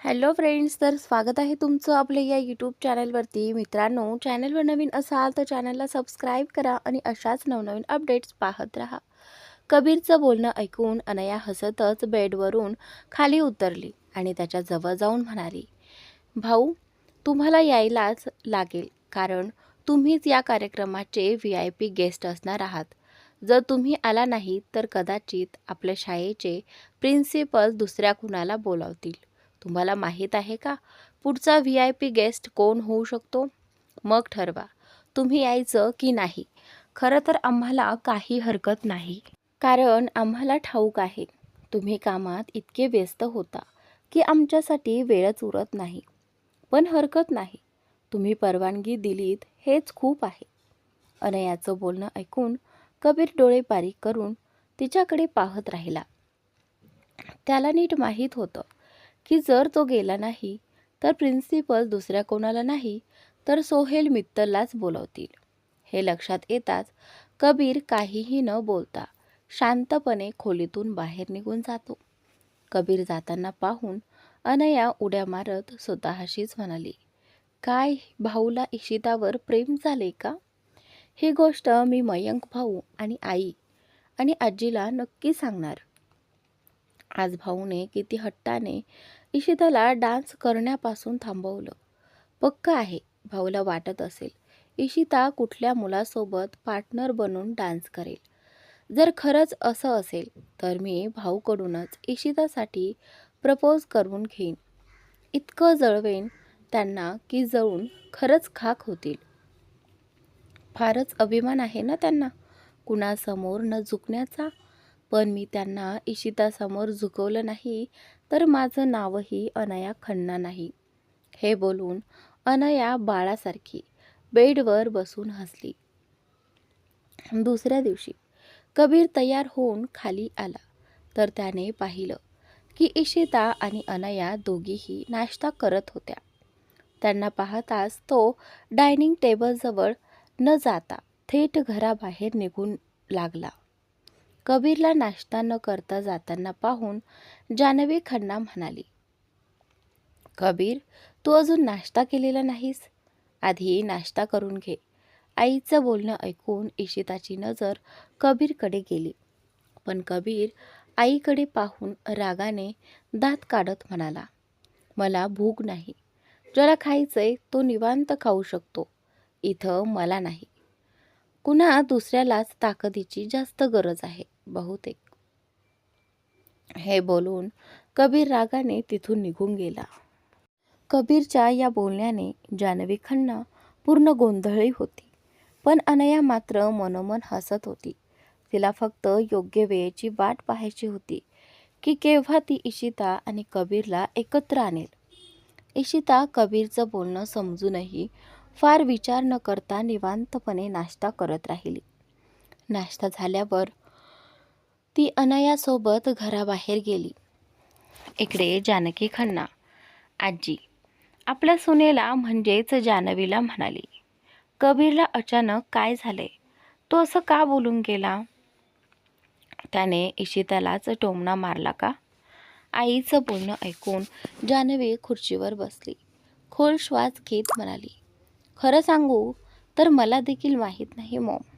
Hello friends तर स्वागत आहे तुमचं आपल्या या यूट्यूब चॅनलवरती. मित्रांनो चॅनलवर नवीन असाल तर चॅनलला सबस्क्राईब करा आणि अशाच नवनवीन अपडेट्स पाहत राहा. कबीरचं बोलणं ऐकून अनया हसतच बेडवरून खाली उतरली आणि त्याच्याजवळ जाऊन म्हणाली भाऊ तुम्हाला यायलाच लागेल कारण तुम्हीच या कार्यक्रमाचे व्ही आय पी गेस्ट असणार आहात. जर तुम्ही आला नाही तर कदाचित आपल्या शाळेचे प्रिन्सिपल दुसऱ्या कुणाला बोलावतील. तुम्हाला माहीत आहे का? पुढचा व्ही आय पी गेस्ट कोण होऊ शकतो? मग ठरवा. तुम्ही यायचं की नाही? खरं तर आम्हाला काही हरकत नाही. कारण आम्हाला ठाऊक आहे. तुम्ही कामात इतके व्यस्त होता की आमच्यासाठी वेळच उरत नाही. पण हरकत नाही. तुम्ही परवानगी दिलीत हेच खूप आहे. अनयाचं बोलणं ऐकून कबीर डोळे बारीक करून तिच्याकडे पाहत राहिला. त्याला नीट माहीत होतं की जर तो गेला नाही तर प्रिन्सिपल दुसऱ्या कोणाला नाही तर सोहेल मित्तललाच बोलवतील. हे लक्षात येताच कबीर काहीही न बोलता शांतपणे खोलीतून बाहेर निघून जातो. कबीर जाताना पाहून अनया उड्या मारत स्वतःशीच म्हणाली काय भाऊला इशितावर प्रेम झाले का? ही गोष्ट मी मयंक भाऊ आणि आई आणि आजीला नक्की सांगणार. आज भाऊने किती हट्टाने इशिताला डान्स करण्यापासून थांबवलं. पक्क आहे भाऊला वाटत असेल. इशिता कुठल्या मुलासोबत पार्टनर बनून डान्स करेल? जर खरंच असं असेल तर मी भाऊकडूनच इशितासाठी प्रपोज करून घेईन. इतकं जळवेन त्यांना की जळून खरंच खाक होतील. फारच अभिमान आहे ना त्यांना? कुणासमोर न झुकण्याचा? पण मी त्यांना इशितासमोर झुकवलं नाही तर माझं नावही अनया खन्ना नाही. हे बोलून अनया बाळासारखी बेडवर बसून हसली. दुसऱ्या दिवशी कबीर तयार होऊन खाली आला तर त्याने पाहिलं की इशिता आणि अनया दोघीही नाश्ता करत होत्या. त्यांना पाहताच तो डायनिंग टेबलजवळ न जाता थेट घराबाहेर निघून लागला. कबीरला नाश्ता न करता जाताना पाहून जानवी खन्ना म्हणाली कबीर तू अजून नाश्ता केलेला नाहीस? आधी नाश्ता करून घे. आईचं बोलणं ऐकून इशिताची नजर कबीरकडे गेली. पण कबीर आईकडे पाहून रागाने दात काढत म्हणाला मला भूक नाही. ज्याला खायचंय तो निवांत खाऊ शकतो. इथं मला नाही. कुणा दुसऱ्यालाच ताकदीची जास्त गरज आहे. बहुतेक. हे बोलून कबीर रागाने तिथून निघून गेला. कबीरच्या या बोलण्याने जानवी खन्ना पूर्ण गोंधळी होती पण अनया मात्र मनोमन हसत होती. तिला फक्त योग्य वेळेची वाट पाहायची होती की केव्हा ती इशिता आणि कबीरला एकत्र आणेल. इशिता कबीरचं बोलणं समजूनही फार विचार न करता निवांतपणे नाश्ता करत राहिली. नाश्ता झाल्यावर ती अनयासोबत घराबाहेर गेली. इकडे जानकी खन्ना. आजी आपल्या सुनेला म्हणजेच जानवीला म्हणाली. कबीरला अचानक काय झाले? तो असं का बोलून गेला? त्याने इशितालाच टोमणा मारला का? आईचं बोलणं ऐकून जानवी खुर्चीवर बसली. खोल श्वास घेत म्हणाली खरं सांगू तर मला देखील माहीत नाही मॉम.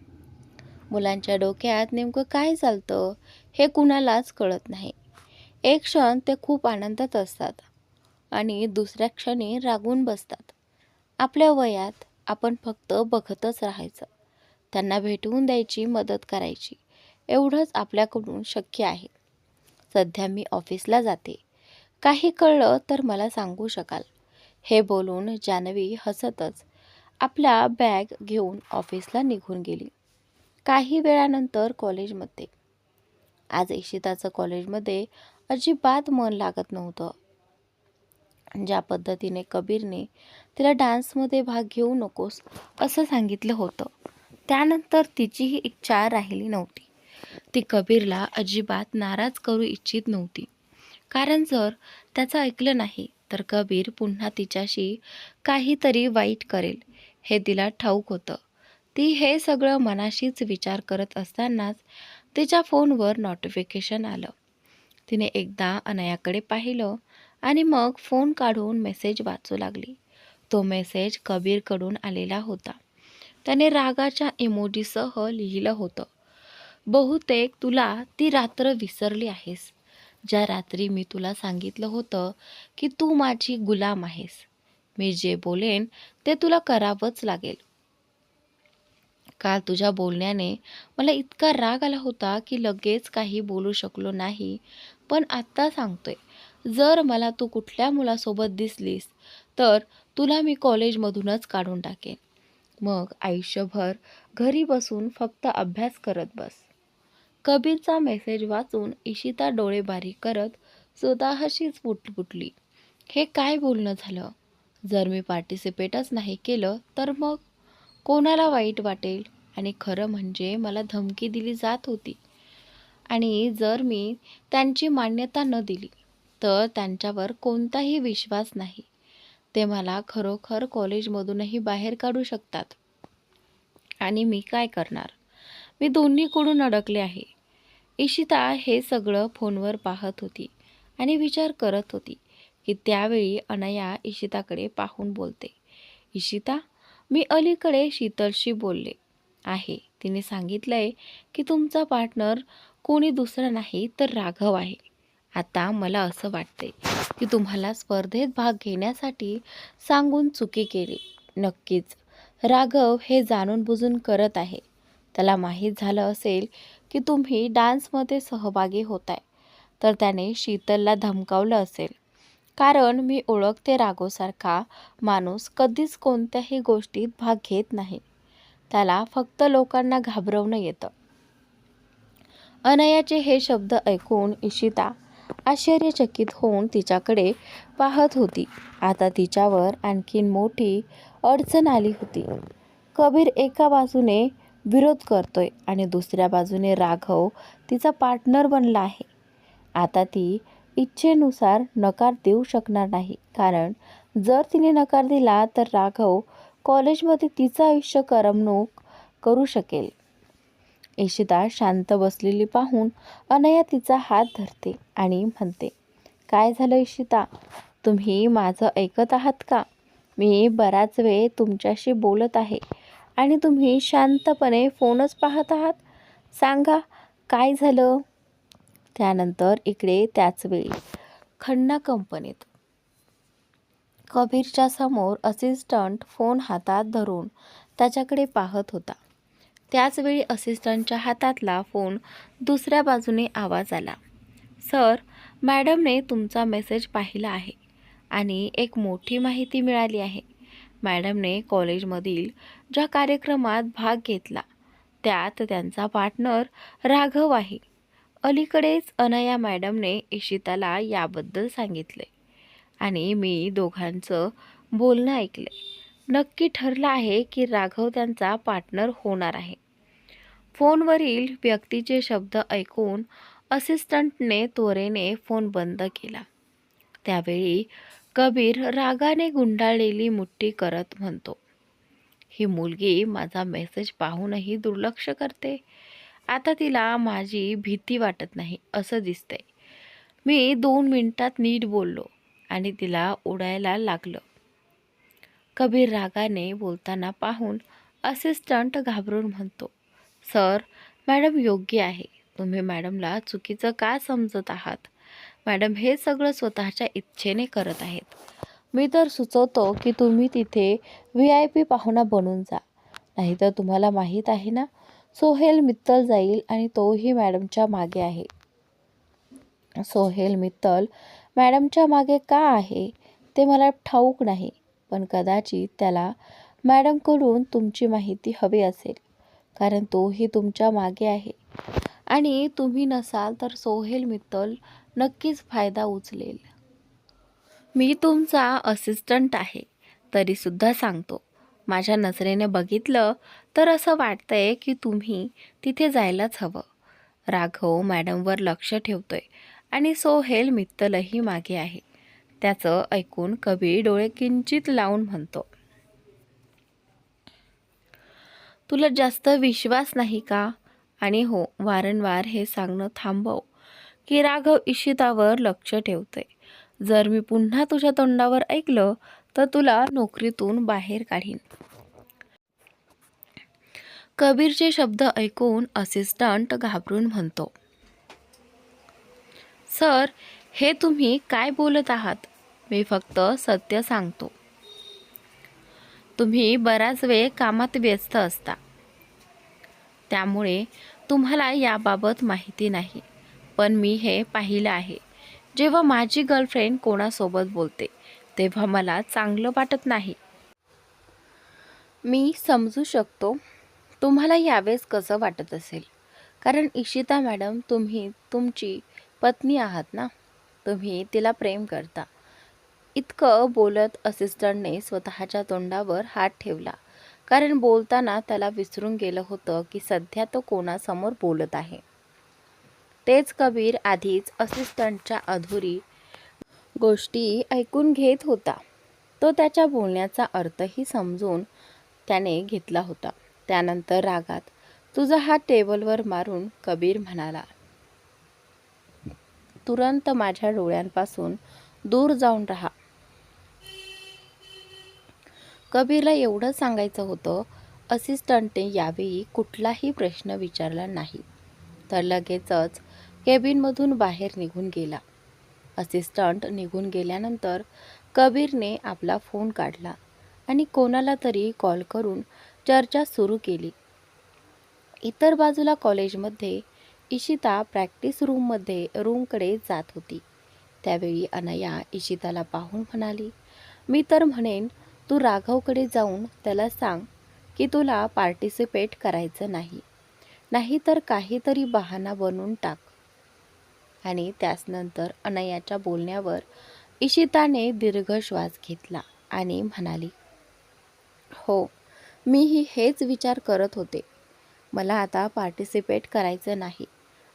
मुलांच्या डोक्यात नेमकं काय चालतं हे कुणालाच कळत नाही. एक क्षण ते खूप आनंदात असतात आणि दुसऱ्या क्षणी रागून बसतात. आपल्या वयात आपण फक्त बघतच राहायचं. त्यांना भेटवून द्यायची मदत करायची एवढंच आपल्याकडून शक्य आहे. सध्या मी ऑफिसला जाते. काही कळलं तर मला सांगू शकाल. हे बोलून जान्हवी हसतच आपला बॅग घेऊन ऑफिसला निघून गेली. काही वेळानंतर कॉलेजमध्ये. आज इशिताचं कॉलेजमध्ये अजिबात मन लागत नव्हतं. ज्या पद्धतीने कबीरने तिला डान्समध्ये भाग घेऊ नकोस असं सांगितलं होतं त्यानंतर तिचीही इच्छा राहिली नव्हती. ती कबीरला अजिबात नाराज करू इच्छित नव्हती. कारण जर त्याचं ऐकलं नाही तर कबीर पुन्हा तिच्याशी काहीतरी वाईट करेल हे तिला ठाऊक होतं. ती हे सगळं मनाशीच विचार करत असतानाच तिच्या फोनवर नोटिफिकेशन आलं. तिने एकदा अनयाकडे पाहिलं आणि मग फोन काढून मेसेज वाचू लागली. तो मेसेज कबीरकडून आलेला होता. त्याने रागाच्या इमोजीसह लिहिलं होतं बहुतेक तुला ती रात्र विसरली आहेस. ज्या रात्री मी तुला सांगितलं होतं की तू माझी गुलाम आहेस. मी जे बोलेन ते तुला करावंच लागेल. काल तुझ्या बोलण्याने मला इतका राग आला होता की लगेच काही बोलू शकलो नाही. पण आत्ता सांगतोय. जर मला तू कुठल्या मुलासोबत दिसलीस तर तुला मी कॉलेजमधूनच काढून टाकेन. मग आयुष्यभर घरी बसून फक्त अभ्यास करत बस. कबीरचा मेसेज वाचून इशिता डोळे बारीक करत स्वतःशीच फुटफुटली हे काय बोलणं झालं? जर मी पार्टिसिपेटच नाही केलं तर मग? कोणाला वाईट वाटेल? आणि खरं म्हणजे मला धमकी दिली जात होती. आणि जर मी त्यांची मान्यता न दिली तर त्यांच्यावर कोणताही विश्वास नाही. ते मला खरोखर कॉलेजमधूनही बाहेर काढू शकतात. आणि मी काय करणार? मी दोन्हीकडून अडकले आहे. इशिता हे सगळं फोनवर पाहत होती आणि विचार करत होती की त्यावेळी अनया इशिताकडे पाहून बोलते. इशिता मी अलीकडे शीतलशी बोलले. आहे. तिने सांगितलंय की तुमचा पार्टनर कोणी दुसरा नाही तर राघव आहे. आता मला असं वाटते की तुम्हाला स्पर्धेत भाग घेण्यासाठी सांगून चुकी केली. नक्कीच. राघव हे जाणून बुजून करत आहे. त्याला माहीत झालं असेल की तुम्ही डान्समध्ये सहभागी होताय. तर त्याने शीतलला धमकावलं असेल. कारण मी ओळखते राघवसारखा माणूस कधीच कोणत्याही गोष्टीत भाग घेत नाही. त्याला फक्त लोकांना घाबरवणं येतं. अनयाचे हे शब्द ऐकून इशिता आश्चर्यचकित होऊन तिच्याकडे पाहत होती. आता तिच्यावर आणखीन मोठी अडचण आली होती. कबीर एका बाजूने विरोध करतोय आणि दुसऱ्या बाजूने राघव तिचा पार्टनर बनला आहे. आता ती इच्छेनुसार नकार देऊ शकणार नाही. कारण जर तिने नकार दिला तर राघव कॉलेजमध्ये तिचं आयुष्य करमणूक करू शकेल. इशिता शांत बसलेली पाहून अनया तिचा हात धरते आणि म्हणते काय झालं इशिता तुम्ही माझं ऐकत आहात का? मी बराच वेळ तुमच्याशी बोलत आहे आणि तुम्ही शांतपणे फोनच पाहत आहात? सांगा काय झालं? त्यानंतर इकडे त्याच वेळी खन्ना कंपनीत. कबीरच्या समोर असिस्टंट फोन हातात धरून त्याच्याकडे पाहत होता. त्याचवेळी असिस्टंटच्या हातातला फोन दुसऱ्या बाजूने आवाज आला. सर मॅडमने तुमचा मेसेज पाहिला आहे आणि एक मोठी माहिती मिळाली आहे. मॅडमने कॉलेजमधील ज्या कार्यक्रमात भाग घेतला त्यात त्यांचा पार्टनर राघव आहे. अलीकडेच अनया मॅडमने इशिताला याबद्दल सांगितले आणि मी दोघांचं बोलणं ऐकले. नक्की ठरलं आहे की राघव त्यांचा पार्टनर होणार आहे. फोनवरील व्यक्तीचे शब्द ऐकून असिस्टंटने त्वरेने फोन बंद केला. त्यावेळी कबीर रागाने गुंडाळलेली मुठ्ठी करत म्हणतो ही मुलगी माझा मेसेज पाहूनही दुर्लक्ष करते. आता तिला माझी भीती वाटत नाही असं दिसतंय. मी दोन मिनिटात नीट बोललो आणि तिला उडायला लागलं. कबीर रागाने बोलताना पाहून असिस्टंट घाबरून म्हणतो सर मॅडम योग्य आहे. तुम्ही मॅडमला चुकीचं का समजत आहात? मॅडम हे सगळं स्वतःच्या इच्छेने करत आहेत. मी तर सुचवतो की तुम्ही तिथे व्ही आय पी पाहुणा बनून जा. नाही तर तुम्हाला माहीत आहे ना सोहेल मित्तल जाईल आणि तोही मॅडमच्या मागे आहे. सोहेल मित्तल मॅडमच्या मागे का आहे? ते मला ठाऊक नाही पण कदाचित त्याला मॅडमकडून तुमची माहिती हवी असेल कारण तोही तुमच्या मागे आहे. आणि तुम्ही नसाल तर सोहेल मित्तल नक्कीच फायदा उचलेल. मी तुमचा असिस्टंट आहे तरीसुद्धा सांगतो. माझ्या नजरेने बघितलं तर असं वाटतंय की तुम्ही तिथे जायलाच हवं. राघव मॅडमवर लक्ष ठेवतोय आणि सोहेल मित्तलही मागे आहे. त्याचं ऐकून कबीर डोळे किंचित लावून म्हणतो तुला जास्त विश्वास नाही का आणि हो वारंवार हे सांगणं थांबव की राघव इशितावर लक्ष ठेवतोय. जर मी पुन्हा तुझ्या तोंडावर ऐकलं तर तुला नोकरीतून बाहेर काढीन. कबीरचे शब्द ऐकून असिस्टंट घाबरून म्हणतो सर हे तुम्ही काय बोलत आहात? मी फक्त सत्य सांगतो तुम्ही बराच वेळ कामात व्यस्त असता. त्यामुळे तुम्हाला याबाबत माहिती नाही. पण मी हे पाहिलं आहे. जेव्हा माझी गर्लफ्रेंड कोणासोबत बोलते तेव्हा मला चांगलं वाटत नाही. मी समजू शकतो तुम्हाला यावेळेस कसं वाटत असेल. कारण इशिता मॅडम तुम्ही तुमची पत्नी आहात ना? तुम्ही तिला प्रेम करता. इतकं बोलत असिस्टंटने स्वतःच्या तोंडावर हात ठेवला. कारण बोलताना त्याला विसरून गेलं होतं की सध्या तो कोणासमोर बोलत आहे. तेच कबीर आधीच असिस्टंटच्या अधुरी गोष्टी ऐकून घेत होता. तो त्याच्या बोलण्याचा अर्थही समजून त्याने घेतला होता. त्यानंतर रागात तुझा हात टेबलवर मारून कबीर म्हणाला तुरंत माझ्या डोळ्यांपासून दूर जाऊन राहा. कबीरला एवढं सांगायचं होतं असिस्टंटने यावेळी कुठलाही प्रश्न विचारला नाही. तर लगेचच केबिनमधून बाहेर निघून गेला. असिस्टंट निघून गेल्यानंतर कबीरने आपला फोन काढला आणि कोणाला तरी कॉल करून चर्चा सुरू केली. इतर बाजूला कॉलेजमध्ये इशिता प्रॅक्टिस रूममध्ये रूमकडे जात होती. त्यावेळी अनया इशिताला पाहून म्हणाली मी तर म्हणेन तू राघवकडे जाऊन त्याला सांग की तुला पार्टिसिपेट करायचं नाही. नाहीतर काहीतरी बहाणा बनवून टाक. आणि त्याचनंतर अनयाच्या बोलण्यावर इशिताने दीर्घ श्वास घेतला आणि म्हणाली हो मीही हेच विचार करत होते. मला आता पार्टिसिपेट करायचं नाही.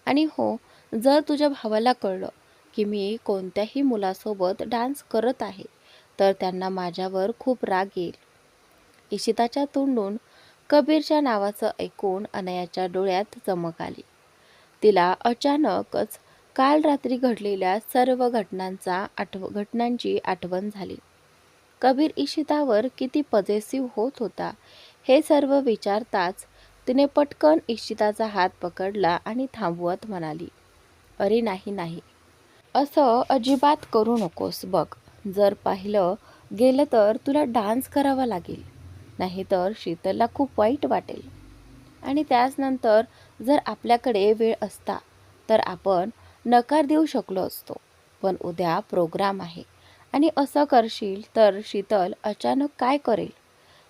आणि हो जर तुझ्या भावाला कळलं की मी कोणत्याही मुलासोबत डान्स करत आहे तर त्यांना माझ्यावर खूप राग येईल. इशिताच्या तोंडून कबीरच्या नावाचं ऐकून अनयाच्या डोळ्यात चमक आली. तिला अचानकच काल रात्री घडलेल्या सर्व घटनांचा आठव घटनांची आठवण झाली. कबीर इशितावर किती पजेसिव्ह होत होता हे सर्व विचारताच तिने पटकन इशिताचा हात पकडला आणि थांबवत म्हणाली अरे नाही नाही. असं अजिबात करू नकोस बघ. जर पाहिलं गेलं तर तुला डान्स करावा लागेल. नाहीतर शीतलला खूप वाईट वाटेल. आणि त्याचनंतर जर आपल्याकडे वेळ असता तर आपण नकार देऊ शकलो असतो. पण उद्या प्रोग्राम आहे. आणि असं करशील तर शीतल अचानक काय करेल?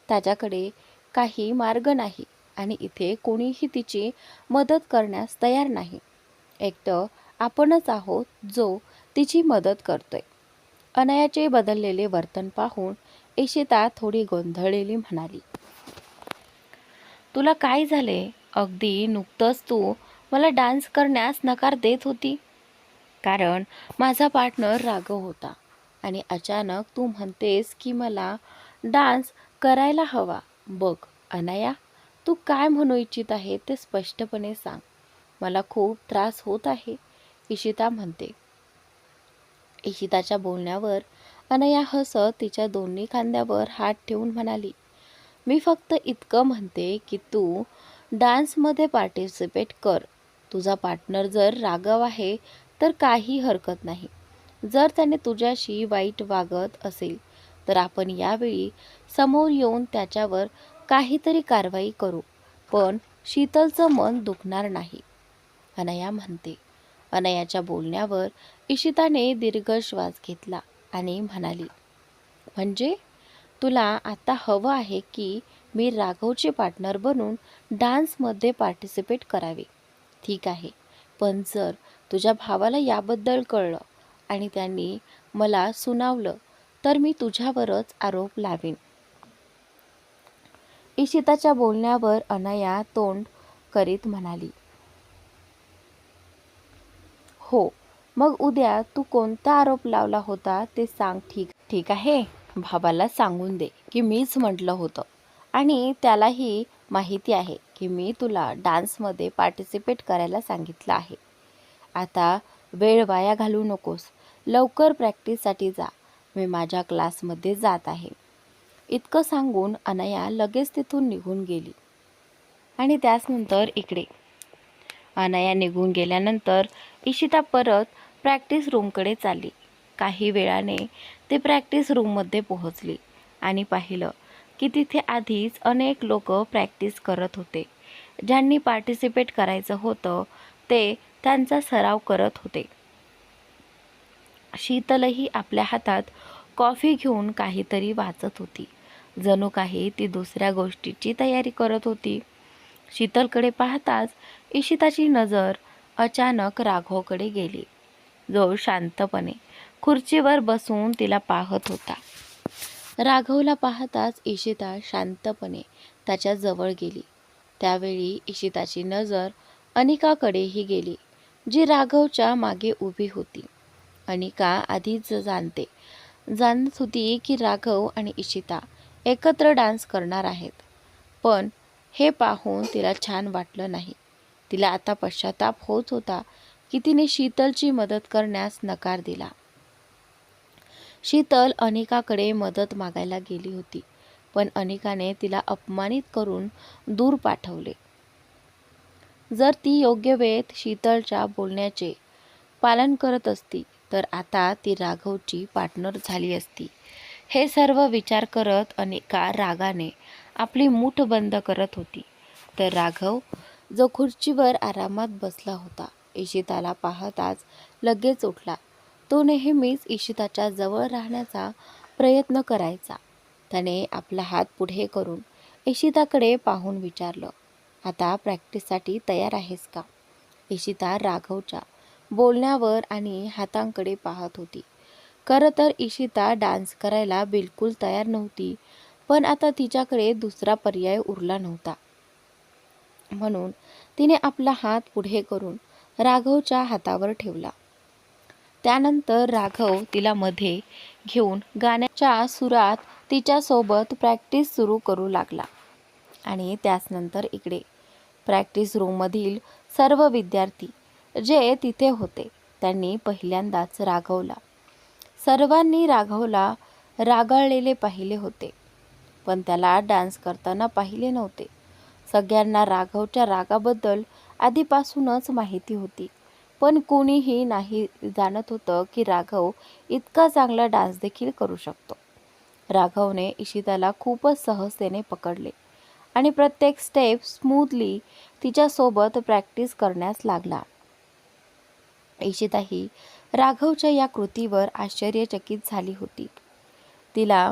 त्याच्याकडे काही मार्ग नाही आणि इथे कोणीही तिची मदत करण्यास तयार नाही. एकटं आपणच आहोत जो तिची मदत करतोय. अनयाचे बदललेले वर्तन पाहून इशिता थोडी गोंधळलेली म्हणाली तुला काय झाले? अगदी नुकतंच तू मला डान्स करण्यास नकार देत होती. कारण माझा पार्टनर राघव होता. आणि अचानक तू म्हणतेस की मला डान्स करायला हवा. बघ अनया तू काय म्हणू इच्छित आहे ते स्पष्टपणे सांग. मला खूप त्रास होत आहे इशिता म्हणते. इशिताच्या बोलण्यावर अनया हसत तिच्या दोन्ही खांद्यावर हात ठेवून म्हणाली मी फक्त इतकं म्हणते की तू डान्समध्ये पार्टिसिपेट कर. तुझा पार्टनर जर रागव आहे तर काही हरकत नाही. जर त्याने तुझ्याशी वाईट वागत असेल तर आपण यावेळी समोर येऊन त्याच्यावर काहीतरी कारवाई करू. पण शीतलचं मन दुखणार नाही. अनया म्हणते. अनयाच्या बोलण्यावर इशिताने दीर्घ श्वास घेतला आणि म्हणाली म्हणजे? तुला आता हवं आहे की मी राघवचे पार्टनर बनून डान्समध्ये पार्टिसिपेट करावे. ठीक आहे. पण जर तुझ्या भावाला याबद्दल कळलं आणि त्यांनी मला सुनावलं तर मी तुझ्यावरच आरोप लावेन. इशिताच्या बोलण्यावर अनया तोंड करीत म्हणाली हो मग उद्या तू कोणता आरोप लावला होता ते सांग ठीक ठीक आहे. भावाला सांगून दे की मीच म्हटलं होतं आणि त्यालाही माहिती आहे की मी तुला डान्समध्ये पार्टिसिपेट करायला सांगितलं आहे. आता वेळ वाया घालू नकोस. लवकर प्रॅक्टिससाठी जा. मी माझ्या क्लासमध्ये जात आहे. इतकं सांगून अनया लगेच तिथून निघून गेली. आणि त्याचनंतर इकडे. अनया निघून गेल्यानंतर इशिता परत प्रॅक्टिस रूमकडे चालली. काही वेळाने ते प्रॅक्टिस रूममध्ये पोहोचली आणि पाहिलं की तिथे आधीच अनेक लोक प्रॅक्टिस करत होते. ज्यांनी पार्टिसिपेट करायचं होतं ते त्यांचा सराव करत होते. शीतलही आपल्या हातात कॉफी घेऊन काहीतरी वाचत होती. जणू काही ती दुसऱ्या गोष्टीची तयारी करत होती. शीतलकडे पाहताच इशिताची नजर अचानक राघवकडे गेली. जो शांतपणे खुर्चीवर बसून तिला पाहत होता. राघवला पाहताच इशिता शांतपणे त्याच्याजवळ गेली. त्यावेळी इशिताची नजर अनिकाकडेही गेली. जी राघवच्या मागे उभी होती. अनिका आधीच जाणते. जाणत होती की राघव आणि इशिता एकत्र डान्स करणार आहेत. पण हे पाहून तिला छान वाटलं नाही. तिला आता पश्चाताप होत होता की तिने शीतलची मदत करण्यास नकार दिला. शीतल अनिकाकडे मदत मागायला गेली होती. पण अनिकाने तिला अपमानित करून दूर पाठवले. जर ती योग्य वेळेत शीतलच्या बोलण्याचे पालन करत असती तर आता ती राघवची पार्टनर झाली असती. हे सर्व विचार करत अनेका रागाने आपली मूठ बंद करत होती. तर राघव जो खुर्चीवर आरामात बसला होता इशिताला पाहताच लगेच उठला. तो नेहमीच इशिताच्या जवळ राहण्याचा प्रयत्न करायचा. त्याने आपला हात पुढे करून इशिताकडे पाहून विचारलं आता प्रॅक्टिससाठी तयार आहेस का? इशिता राघवच्या बोलण्यावर आणि हातांकडे पाहत होती. खरं तर इशिता डान्स करायला बिलकुल तयार नव्हती पण आता तिच्याकडे दुसरा पर्याय उरला नव्हता. म्हणून तिने आपला हात पुढे करून राघवच्या हातावर ठेवला. त्यानंतर राघव तिला मध्ये घेऊन गाण्याच्या सुरात तिच्यासोबत प्रॅक्टिस सुरू करू लागला आणि त्याचनंतर इकडे प्रॅक्टिस रूममधील सर्व विद्यार्थी जे तिथे होते त्यांनी पहिल्यांदाच राघवला सर्वांनी राघवला रागाळलेले पाहिले होते पण त्याला डान्स करताना पाहिले नव्हते. सगळ्यांना राघवच्या रागाबद्दल आधीपासूनच माहिती होती पण कोणीही नाही जाणत होतं की राघव इतका चांगला डान्स देखील करू शकतो. राघवने इशिताला खूपच सहजतेने पकडले. आणि प्रत्येक स्टेप स्मूथली तिच्यासोबत प्रॅक्टिस करण्यास लागला. इशिताही राघवच्या या कृतीवर आश्चर्यचकित झाली होती. तिला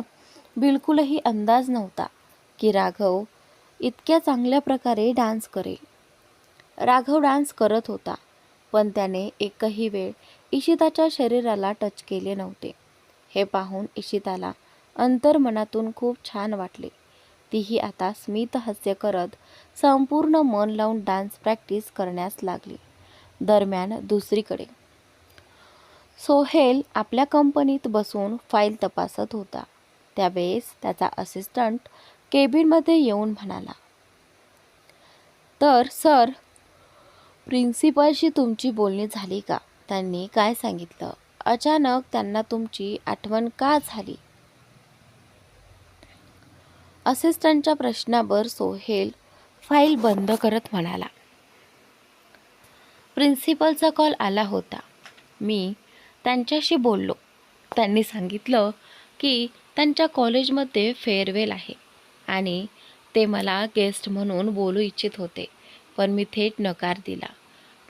बिलकुलही अंदाज नव्हता की राघव इतक्या चांगल्या प्रकारे डान्स करेल. राघव डान्स करत होता पण त्याने एकही वेळ इशिताच्या शरीराला टच केले नव्हते. हे पाहून इशिताला अंतर्मनातून खूप छान वाटले. तीही आता स्मित हास्य करत संपूर्ण मन लावून डान्स प्रॅक्टिस करण्यास लागली. दरम्यान दुसरीकडे. सोहेल आपल्या कंपनीत बसून फाईल तपासत होता. त्यावेळेस त्याचा असिस्टंट केबिनमध्ये येऊन म्हणाला तर सर प्रिन्सिपलशी तुमची बोलणी झाली का? त्यांनी काय सांगितलं? अचानक त्यांना तुमची आठवण का झाली? असिस्टंटच्या प्रश्नावर सोहेल फाईल बंद करत म्हणाला. प्रिन्सिपलचा कॉल आला होता. मी त्यांच्याशी बोललो. त्यांनी सांगितलं की त्यांच्या कॉलेजमध्ये फेअरवेल आहे आणि ते मला गेस्ट म्हणून बोलू इच्छित होते पण मी थेट नकार दिला.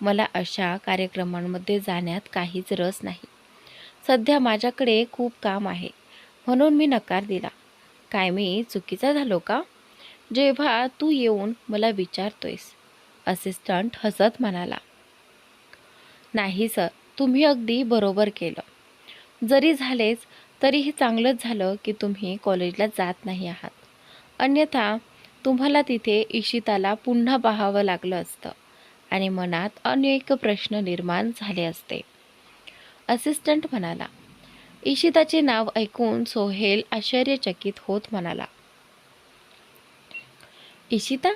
मला अशा कार्यक्रमांमध्ये जाण्यात काहीच रस नाही. सध्या माझ्याकडे खूप काम आहे म्हणून मी नकार दिला. काय मी चुकीचा झालो का? जेव्हा तू येऊन मला विचारतोयस असिस्टंट हसत म्हणाला. नाही सर तुम्ही अगदी बरोबर केलं. जरी झालेच तरीही चांगलंच झालं की तुम्ही कॉलेजला जात नाही आहात. अन्यथा तुम्हाला तिथे इशिताला पुन्हा पाहावं लागलं असतं आणि मनात अनेक प्रश्न निर्माण झाले असते. असिस्टंट म्हणाला इशिताचे नाव ऐकून सोहेल आश्चर्यचकित होत म्हणाला. इशिता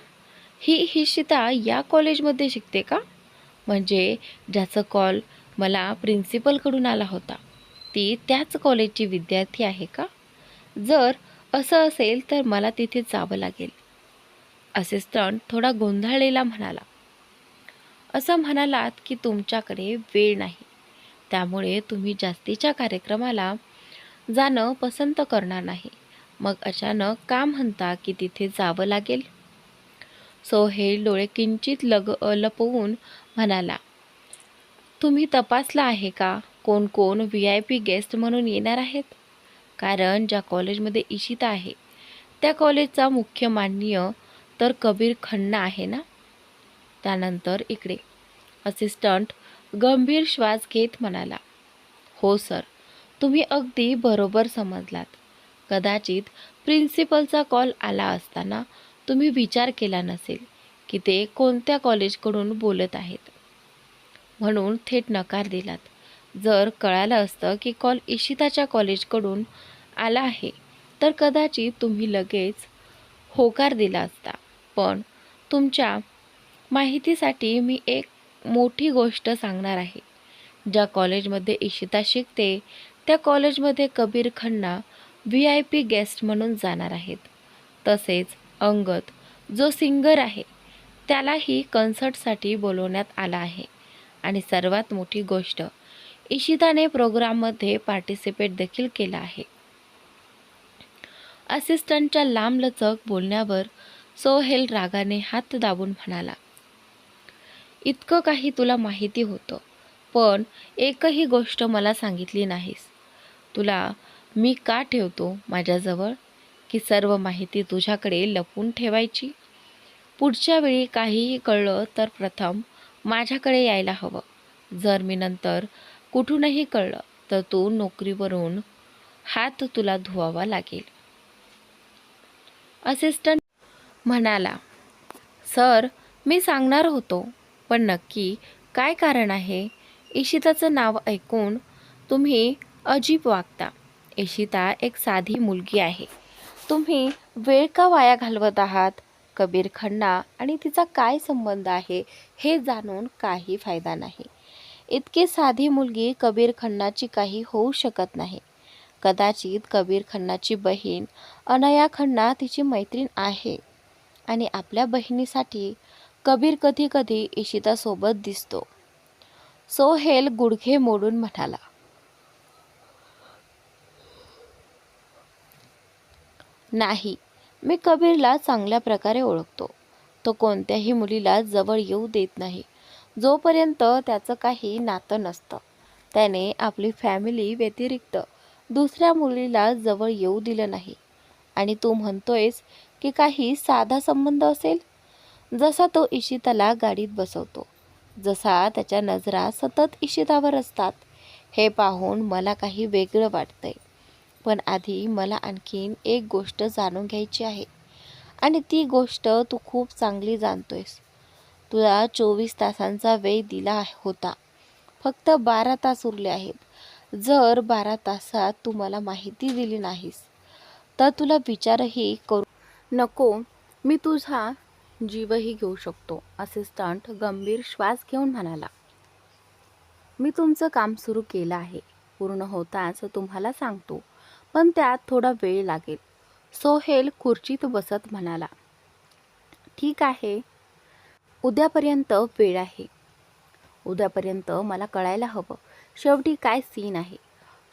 ही इशिता या कॉलेजमध्ये शिकते का? म्हणजे ज्याचं कॉल मला प्रिन्सिपलकडून आला होता. ती त्याच कॉलेजची विद्यार्थी आहे का? जर असं असेल तर मला तिथे जावं लागेल. असिस्टंट थोडा गोंधळलेला म्हणाला. असं म्हणालात की तुमच्याकडे वेळ नाही. त्यामुळे तुम्ही जास्तीच्या कार्यक्रमाला जाणं पसंत करणार नाही. मग अचानक का म्हणता की तिथे जावं लागेल? सोहेल डोळे किंचित लग लपवून म्हणाला तुम्ही तपासला आहे का कोण कोण व्ही आय पी गेस्ट म्हणून येणार आहेत? कारण ज्या कॉलेजमध्ये इशिता आहे त्या कॉलेजचा मुख्य माननीय तर कबीर खन्ना आहे ना? त्यानंतर इकडे. असिस्टंट गंभीर श्वास घेत म्हणाला हो सर तुम्ही अगदी बरोबर समजलात. कदाचित प्रिन्सिपलचा कॉल आला असताना तुम्ही विचार केला नसेल की ते कोणत्या कॉलेजकडून बोलत आहेत. म्हणून थेट नकार दिलात. जर कळालं असतं की कॉल इशिताच्या कॉलेजकडून आला आहे तर कदाचित तुम्ही लगेच होकार दिला असता. पण तुमच्या माहितीसाठी मी एक मोठी गोष्ट सांगणार आहे. ज्या कॉलेजमध्ये इशिता शिकते त्या कॉलेजमध्ये Kabir Khanna V I P guest म्हणून जाणार आहेत. तसेच अंगद जो सिंगर आहे त्यालाही कन्सर्टसाठी बोलवण्यात आला आहे. आणि सर्वात मोठी गोष्ट इशिताने प्रोग्राममध्ये पार्टिसिपेट देखील केला आहे. असिस्टंटच्या लांबलचक बोलण्यावर सोहेल रागाने हात दाबून म्हणाला इतकं काही तुला माहिती होतं. पण एकही गोष्ट मला सांगितली नाहीस. तुला मी का ठेवतो माझ्याजवळ? की सर्व माहिती तुझ्याकडे लपून ठेवायची? पुढच्या वेळी काहीही कळलं तर प्रथम माझ्याकडे यायला हवं. जर मी नंतर कुठूनही कळलं तर तू नोकरीवरून हात तुला धुवावा लागेल. असिस्टंट म्हणाला सर मी सांगणार होतो. पण नक्की काय कारण आहे? इशिताचं नाव ऐकून तुम्ही अजीब वागता. इशिता एक साधी मुलगी आहे. तुम्ही वेळ का वाया घालवत आहात? कबीर खन्ना आणि तिचा काय संबंध आहे हे जाणून काही फायदा नाही. इतकी साधी मुलगी कबीर खन्नाची काही होऊ शकत नाही. कदाचित कबीर खन्नाची बहीण अनया खन्ना तिची मैत्रीण आहे आणि आपल्या बहिणीसाठी कबीर कधी कधी इशितासोबत दिसतो. सोहेल गुडघे मोडून म्हणाला नाही मी कबीरला चांगल्या प्रकारे ओळखतो. तो कोणत्याही मुलीला जवळ येऊ देत नाही. जोपर्यंत त्याचं काही नातं नसतं त्याने आपली फॅमिली व्यतिरिक्त दुसऱ्या मुलीला जवळ येऊ दिलं नाही. आणि तू म्हणतोयस की काही साधा संबंध असेल? जसा तो इशिताला गाडीत बसवतो जसा त्याच्या नजरा सतत इशितावर असतात. हे पाहून मला काही वेगळं वाटतंय. पण आधी मला आणखीन एक गोष्ट जाणून घ्यायची आहे. आणि ती गोष्ट तू खूप चांगली जाणतोयस. तुला चोवीस तासांचा वेळ दिला होता. फक्त बारा तास उरले आहेत. जर बारा तासात तू मला माहिती दिली नाहीस तर तुला विचारही करू नको. मी तुझा जीवही घेऊ शकतो असिस्टंट गंभीर श्वास घेऊन म्हणाला. मी तुमचं काम सुरू केलं आहे. पूर्ण होताच तुम्हाला सांगतो. पण त्यात थोडा वेळ लागेल. सोहेल खुर्चीत बसत म्हणाला. ठीक आहे. उद्यापर्यंत वेळ आहे. उद्यापर्यंत मला कळायला हवं. शेवटी काय सीन आहे?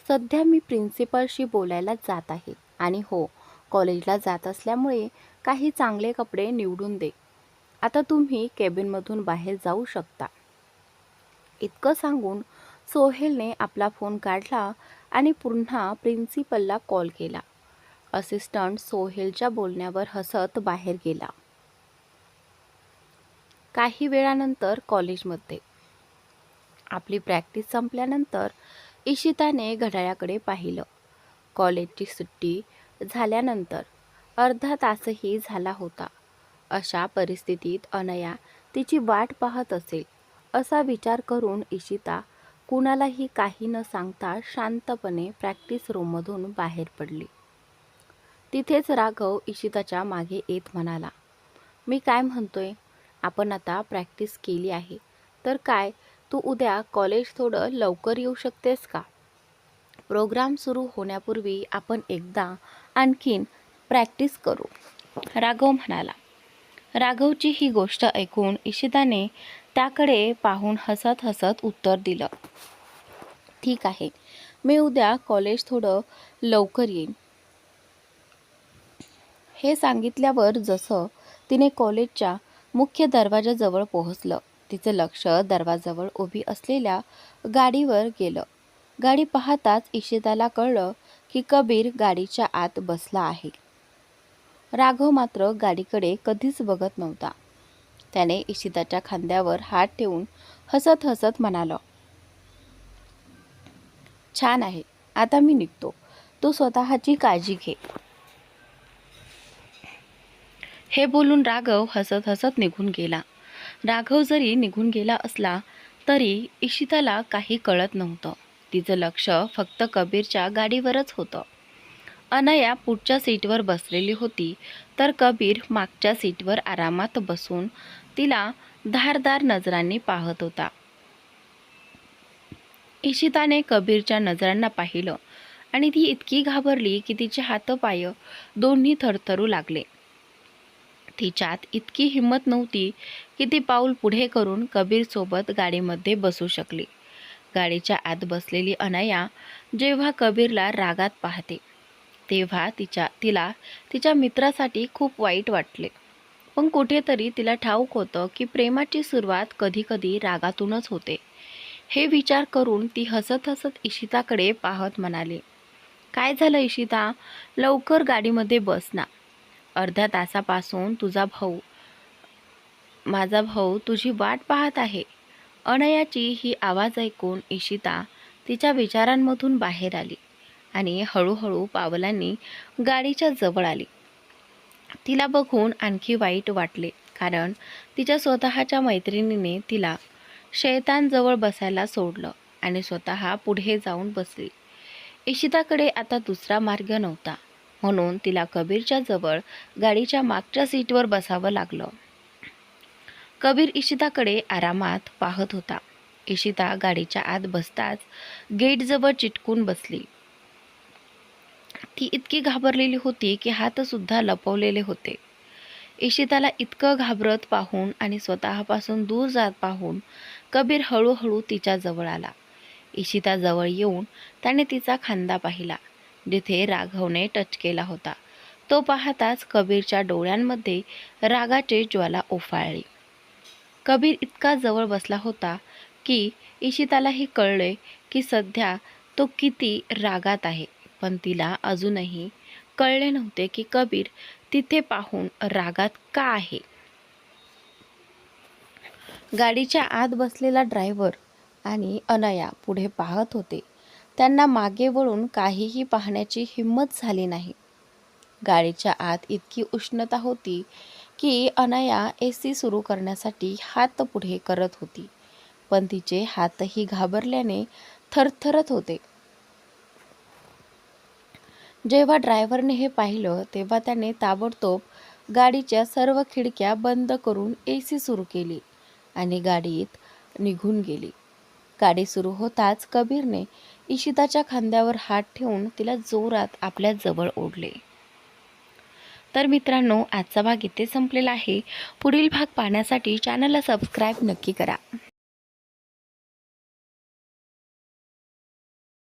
सध्या मी प्रिन्सिपलशी बोलायला जात आहे. आणि हो कॉलेजला जात असल्यामुळे काही चांगले कपडे निवडून दे. आता तुम्ही केबिनमधून बाहेर जाऊ शकता. इतकं सांगून सोहेलने आपला फोन काढला आणि पुन्हा प्रिन्सिपलला कॉल केला. असिस्टंट सोहेलच्या बोलण्यावर हसत बाहेर गेला. काही वेळानंतर कॉलेजमध्ये. आपली प्रॅक्टिस संपल्यानंतर इशिताने घड्याळाकडे पाहिलं. कॉलेजची सुट्टी झाल्यानंतर अर्धा तासही झाला होता. अशा परिस्थितीत अनया तिची वाट पाहत असेल असा विचार करून इशिता कुणालाही काही न सांगता शांतपणे प्रॅक्टिस रूममधून बाहेर पडली. तिथेच राघव इशिताच्या मागे येत म्हणाला मी काय म्हणतोय? आपण आता प्रॅक्टिस केली आहे. तर काय तू उद्या कॉलेज थोडं लवकर येऊ शकतेस का? प्रोग्राम सुरू होण्यापूर्वी आपण एकदा आणखीन प्रॅक्टिस करू. राघव म्हणाला राघवची ही गोष्ट ऐकून इशिताने त्याकडे पाहून हसत हसत उत्तर दिलं. ठीक आहे मी उद्या कॉलेज थोडं लवकर येईन हे सांगितल्यावर जसं तिने कॉलेजच्या मुख्य दरवाजाजवळ पोहोचलं तिचं लक्ष दरवाजाजवळ उभी असलेल्या गाडीवर गेलं. गाडी पाहताच इशिताला कळलं की कबीर गाडीच्या आत बसला आहे. राघव मात्र गाडीकडे कधीच बघत नव्हता. त्याने इशिताच्या खांद्यावर हात ठेवून हसत हसत म्हणाला छान आहे आता मी निघतो. तू स्वतःची काळजी घे. हे बोलून राघव हसत हसत निघून गेला. राघव जरी निघून गेला असला तरी इशिताला काही कळत नव्हतं. तिचं लक्ष फक्त कबीरच्या गाडीवरच होतं. अनया पुढच्या सीटवर बसलेली होती तर कबीर मागच्या सीटवर आरामात बसून तिला धारदार नजरांनी पाहत होता. इशिताने कबीरच्या नजरांना पाहिलं आणि ती इतकी घाबरली की तिचे हातपाय दोन्ही थरथरू लागले. तिच्यात इतकी हिंमत नव्हती की ती पाऊल पुढे करून कबीरसोबत गाडीमध्ये बसू शकली. गाडीच्या आत बसलेली अनया जेव्हा कबीरला रागात पाहते तेव्हा तिच्या तिला तिच्या मित्रासाठी खूप वाईट वाटले. पण कुठेतरी तिला ठाऊक होतं की प्रेमाची सुरुवात कधीकधी रागातूनच होते. हे विचार करून ती हसत हसत इशिताकडे पाहत म्हणाली काय झालं इशिता? लवकर गाडीमध्ये बस ना. अर्ध्या तासापासून तुझा भाऊ माझा भाऊ तुझी वाट पाहत आहे. अनयाची ही आवाज ऐकून इशिता तिच्या विचारांमधून बाहेर आली. आणि हळूहळू पावलांनी गाडीच्या जवळ आली. तिला बघून आणखी वाईट वाटले कारण तिच्या स्वतःच्या मैत्रिणीने तिला शैतानजवळ बसायला सोडलं आणि स्वतः पुढे जाऊन बसली. इशिताकडे आता दुसरा मार्ग नव्हता म्हणून तिला कबीरच्या जवळ गाडीच्या मागच्या सीटवर बसावं लागलं. कबीर इशिताकडे आरामात पाहत होता. इशिता गाडीच्या आत बसताच गेटजवळ चिटकून बसली. ती इतकी घाबरलेली होती की हातसुद्धा लपवलेले होते. इशिताला इतकं घाबरत पाहून आणि स्वतःपासून दूर जात पाहून कबीर हळूहळू तिच्या जवळ आला. इशिता जवळ येऊन त्याने तिचा खांदा पाहिला जिथे राघवने टच केला होता. तो पाहताच कबीरच्या डोळ्यांमध्ये रागाचे ज्वाला ओफाळली. कबीर इतका जवळ बसला होता की इशितालाही कळले की सध्या तो किती रागात आहे. पण तिला अजूनही कळले नव्हते की कबीर तिथे पाहून रागात का आहे. गाडीच्या आत बसलेला ड्रायव्हर आणि अनया पुढे पाहत होते. त्यांना मागे वळून काहीही पाहण्याची हिंमत झाली नाही. गाडीच्या आत इतकी उष्णता होती की अनया ए सी सुरू करण्यासाठी हात पुढे करत होती. पण तिचे हातही घाबरल्याने थरथरत होते. जेव्हा ड्रायव्हरने हे पाहिलं तेव्हा त्याने ताबडतोब गाडीच्या सर्व खिडक्या बंद करून ए सी सुरू केली आणि गाडीत निघून गेली. गाडी सुरू होताच कबीरने इशिताच्या खांद्यावर हात ठेवून तिला जोरात आपल्या जवळ ओढले. तर मित्रांनो आजचा भाग इथे संपलेला आहे. पुढील भाग पाहण्यासाठी चॅनलला सबस्क्राईब नक्की करा.